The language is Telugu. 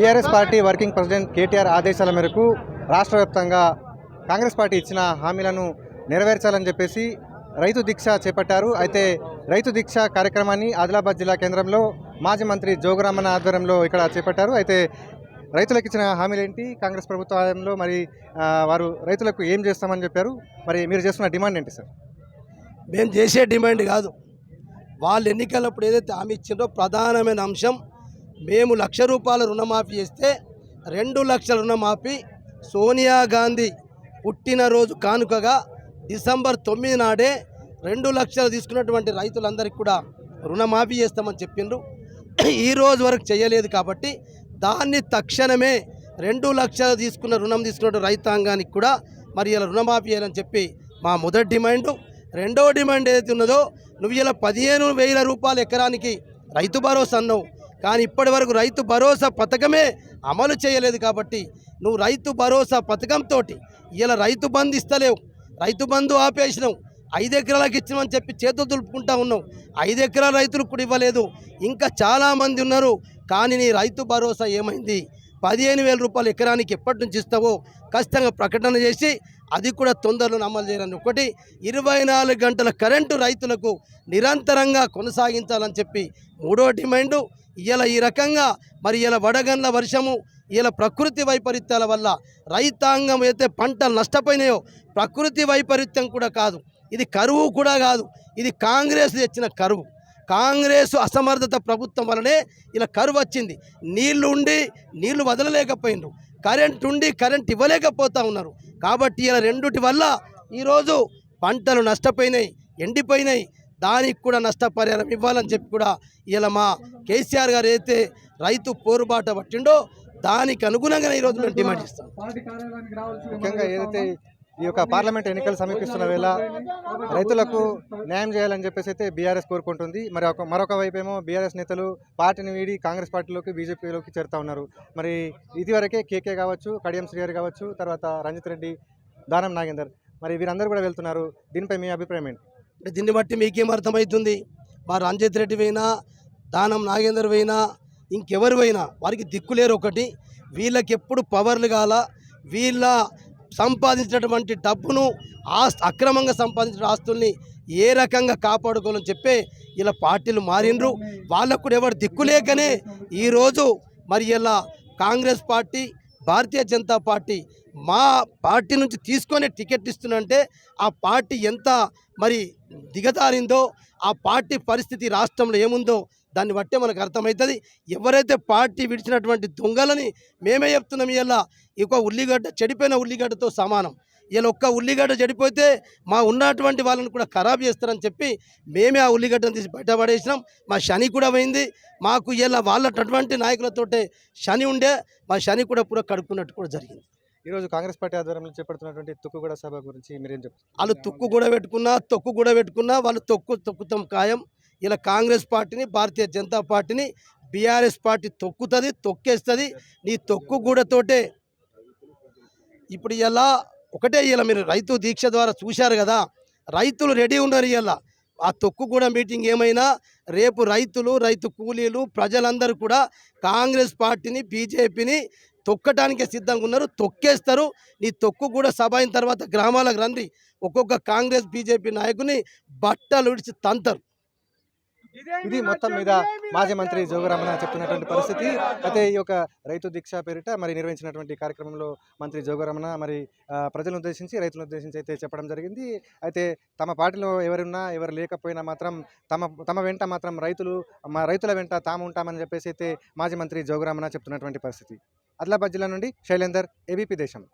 BRS party working president KTR ఆదేశాల మేరకు రాష్ట్ర వ్యాప్తంగా కాంగ్రెస్ పార్టీ ఇచ్చిన హామీలను నెరవేర్చాలని చెప్పేసి రైతు దీక్ష చేపట్టారు. అయితే రైతు దీక్ష కార్యక్రమాన్ని ఆదిలాబాద్ జిల్లా కేంద్రంలో మాజీ మంత్రి జోగురామన్న ఆధ్వర్యంలో ఇక్కడ చేపట్టారు. అయితే రైతులకు ఇచ్చిన హామీలు ఏంటి కాంగ్రెస్ ప్రభుత్వంలో మరి వారు రైతులకు ఏం చేస్తామని చెప్పారు? మరి మీరు చేస్తున్న డిమాండ్ ఏంటి సార్? మేము చేసే డిమాండ్ కాదు. వాళ్ళు ఎన్నికలప్పుడు ఏదైతే హామీ ఇచ్చిందో ప్రధానమైన అంశం మేము లక్ష రూపాయల రుణమాఫీ చేస్తే రెండు లక్షల రుణమాఫీ సోనియా గాంధీ పుట్టినరోజు కానుకగా డిసెంబర్ తొమ్మిది నాడే రెండు లక్షలు తీసుకున్నటువంటి రైతులందరికీ కూడా రుణమాఫీ చేస్తామని చెప్పిండ్రు. ఈ రోజు వరకు చేయలేదు కాబట్టి దాన్ని తక్షణమే రెండు లక్షలు తీసుకున్న రుణం తీసుకున్న రైతాంగానికి కూడా మరి ఇలా రుణమాఫీ చేయాలని చెప్పి మా మొదటి డిమాండు. రెండవ డిమాండ్ ఏదైతే ఉన్నదో నువ్వు ఇలా పదిహేను వేల రూపాయలు ఎకరానికి రైతు భరోసా అన్నావు. కానీ ఇప్పటి వరకు రైతు భరోసా పథకమే అమలు చేయలేదు కాబట్టి నువ్వు రైతు భరోసా పథకంతో ఇలా రైతు బంధు ఇస్తలేవు. రైతు బంధు ఆపేసినావు. ఐదు ఎకరాలకు ఇచ్చినామని చెప్పి చేతులు దులుపుకుంటా ఉన్నావు. ఐదు ఎకరాల రైతులకు కూడా ఇవ్వలేదు. ఇంకా చాలామంది ఉన్నారు. కానీ నీ రైతు భరోసా ఏమైంది? పదిహేను వేల రూపాయలు ఎకరానికి ఎప్పటి నుంచి ఇస్తావో ఖచ్చితంగా ప్రకటన చేసి అది కూడా తొందరలో అమలు చేయాలని ఒకటి ఇరవై నాలుగు గంటల కరెంటు రైతులకు నిరంతరంగా కొనసాగించాలని చెప్పి మూడో డిమాండు. ఇలా ఈ రకంగా మరి ఇలా వడగండ్ల వర్షము ఇలా ప్రకృతి వైపరీత్యాల వల్ల రైతాంగం అయితే పంటలు నష్టపోయినాయో ప్రకృతి వైపరీత్యం కూడా కాదు ఇది కరువు కూడా కాదు ఇది కాంగ్రెస్ తెచ్చిన కరువు. కాంగ్రెస్ అసమర్థత ప్రభుత్వం వలనే ఇలా కరువు వచ్చింది. నీళ్ళు ఉండి నీళ్ళు వదలలేకపోయినారు. కరెంట్ ఉండి కరెంట్ ఇవ్వలేకపోతా ఉన్నారు. కాబట్టి ఇలా రెండుటి వల్ల ఈరోజు పంటలు నష్టపోయినాయి ఎండిపోయినాయి. దానికి కూడా నష్టపరిహారం ఇవ్వాలని చెప్పి కూడా ఇలా మా కేసీఆర్ గారు అయితే రైతు పోరుబాట పట్టిండో దానికి అనుగుణంగానే ఈరోజు మేము డిమాండ్ చేస్తాం. ముఖ్యంగా ఏదైతే ఈ యొక్క పార్లమెంట్ ఎన్నికలు సమీపిస్తున్న వేళ రైతులకు న్యాయం చేయాలని చెప్పేసి అయితే బీఆర్ఎస్ కోరుకుంటుంది. మరి ఒక మరొక వైపు ఏమో బీఆర్ఎస్ నేతలు పార్టీని వీడి కాంగ్రెస్ పార్టీలోకి బీజేపీలోకి చేరుతా ఉన్నారు. మరి ఇదివరకే కేకే కావచ్చు కడియం శ్రీహరి కావచ్చు తర్వాత రంజిత్ రెడ్డి దానం నాగేందర్. మరి వీరందరూ కూడా వెళ్తున్నారు. దీనిపై మీ అభిప్రాయం ఏంటి? అంటే దీన్ని బట్టి మీకేం అర్థమవుతుంది వారు రంజిత్ రెడ్డి పోయినా దానం నాగేందర్ పోయినా ఇంకెవరు పోయినా వారికి దిక్కులేరు ఒకటి. వీళ్ళకి ఎప్పుడు పవర్లు కాల వీళ్ళ సంపాదించినటువంటి డబ్బును ఆస్తి అక్రమంగా సంపాదించిన ఆస్తుల్ని ఏ రకంగా కాపాడుకోవాలని చెప్పే ఇలా పార్టీలు మారిండ్రు. వాళ్ళకు కూడా ఎవరు దిక్కులేకనే ఈరోజు మరి ఇలా కాంగ్రెస్ పార్టీ భారతీయ జనతా పార్టీ మా పార్టీ నుంచి తీసుకొని టికెట్ ఇస్తుందంటే ఆ పార్టీ ఎంత మరి దిగజారిందో ఆ పార్టీ పరిస్థితి రాష్ట్రంలో ఏముందో దాన్ని బట్టే మనకు అర్థమవుతుంది. ఎవరైతే పార్టీ విడిచినటువంటి దొంగలని మేమే చెప్తున్నాం ఇలా ఇక ఉల్లిగడ్డ చెడిపోయిన ఉల్లిగడ్డతో సమానం. ఇలా ఒక్క ఉల్లిగడ్డ చెడిపోతే మా ఉన్నటువంటి వాళ్ళని కూడా ఖరాబ్ చేస్తారని చెప్పి మేమే ఆ ఉల్లిగడ్డను తీసి బయటపడేసినాం మా శని కూడా పోయింది. మాకు ఇలా వాళ్ళటువంటి నాయకులతోటే శని ఉండే మా శని కూడా పూర కడుక్కున్నట్టు కూడా జరిగింది. ఈరోజు కాంగ్రెస్ పార్టీ ఆధ్వర్యంలో చేపడుతున్నటువంటి తుక్కుగూడ సభ గురించి మీరేం చెప్తారు? వాళ్ళు తుక్కు కూడా పెట్టుకున్నా తొక్కు కూడా పెట్టుకున్నా వాళ్ళు తొక్కు తొక్కుతాం ఖాయం. ఇలా కాంగ్రెస్ పార్టీని భారతీయ జనతా పార్టీని బీఆర్ఎస్ పార్టీ తొక్కుతుంది తొక్కేస్తుంది. నీ తొక్కు గూడతోటే ఇప్పుడు ఇలా ఒకటే ఇలా మీరు రైతు దీక్ష ద్వారా చూశారు కదా రైతులు రెడీ ఉన్నారు ఇలా ఆ తొక్కు కూడా మీటింగ్ ఏమైనా రేపు రైతులు రైతు కూలీలు ప్రజలందరూ కూడా కాంగ్రెస్ పార్టీని బీజేపీని తొక్కటానికే సిద్ధంగా ఉన్నారు తొక్కేస్తారు. నీ తొక్కు కూడా సభ అయిన తర్వాత గ్రామాలకు రండి. ఒక్కొక్క కాంగ్రెస్ బీజేపీ నాయకుని బట్టలు విడిచి తంతరు. ఇది మొత్తం మీద మాజీ మంత్రి జోగురామన్న చెప్తున్నటువంటి పరిస్థితి. అయితే ఈ యొక్క రైతు దీక్ష పేరిట మరి నిర్వహించినటువంటి కార్యక్రమంలో మంత్రి జోగురామన్న మరి ప్రజలను ఉద్దేశించి రైతులను ఉద్దేశించి అయితే చెప్పడం జరిగింది. అయితే తమ పార్టీలో ఎవరున్నా ఎవరు లేకపోయినా మాత్రం తమ తమ వెంట మాత్రం రైతులు మా రైతుల వెంట తాము ఉంటామని చెప్పేసి అయితే మాజీ మంత్రి జోగురామన్న చెప్తున్నటువంటి పరిస్థితి. ఆదిలాబాద్ జిల్లా నుండి శైలేందర్ ఏబీపీ దేశం.